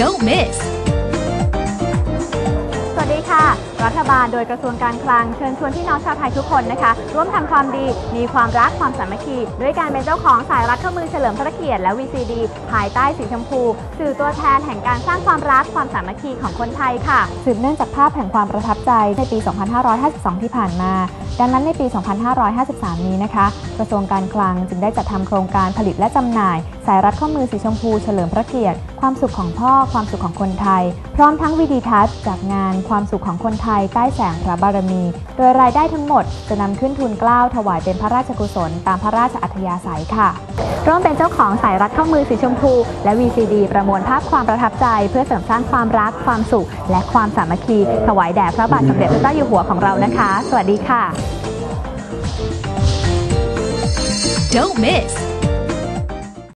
Don't miss. สวัสดีค่ะ รัฐบาลโดยกระทรวงการคลังเชิญชวนพี่น้องชาวไทยทุกคนนะคะ ร่วมทำความดี มีความรักความสามัคคี ด้วยการเป็นเจ้าของสายรัดข้อมือเฉลิมพระเกียรติและ VCD ภายใต้สีชมพู สื่อตัวแทนแห่งการสร้างความรักความสามัคคีของคนไทยค่ะ สืบเนื่องจากภาพแห่งความประทับใจในปี 2552 ที่ผ่านมา ดังนั้นในปี 2553 นี้นะคะ กระทรวงการคลังจึงได้จัดทำโครงการผลิตและจำหน่าย สายรัดข้อมือสีชมพูเฉลิมพระเกียรติความสุขของพ่อความสุขของคนไทย พร้อมทั้งวิดีทัศน์จากงานความสุขของคนไทยใต้แสงพระบารมี โดยรายได้ทั้งหมดจะนำขึ้นทุนกล้าวถวายเป็นพระราชกุศลตามพระราชอัธยาศัยค่ะ ร่วมเป็นเจ้าของสายรัดข้อมือสีชมพู และ VCD ประมวลภาพความประทับใจ เพื่อเสริมสร้างความรัก ความสุข และความสามัคคี ถวายแด่พระบาทสมเด็จพระเจ้าอยู่หัวของเรานะคะ สวัสดีค่ะ Don't miss.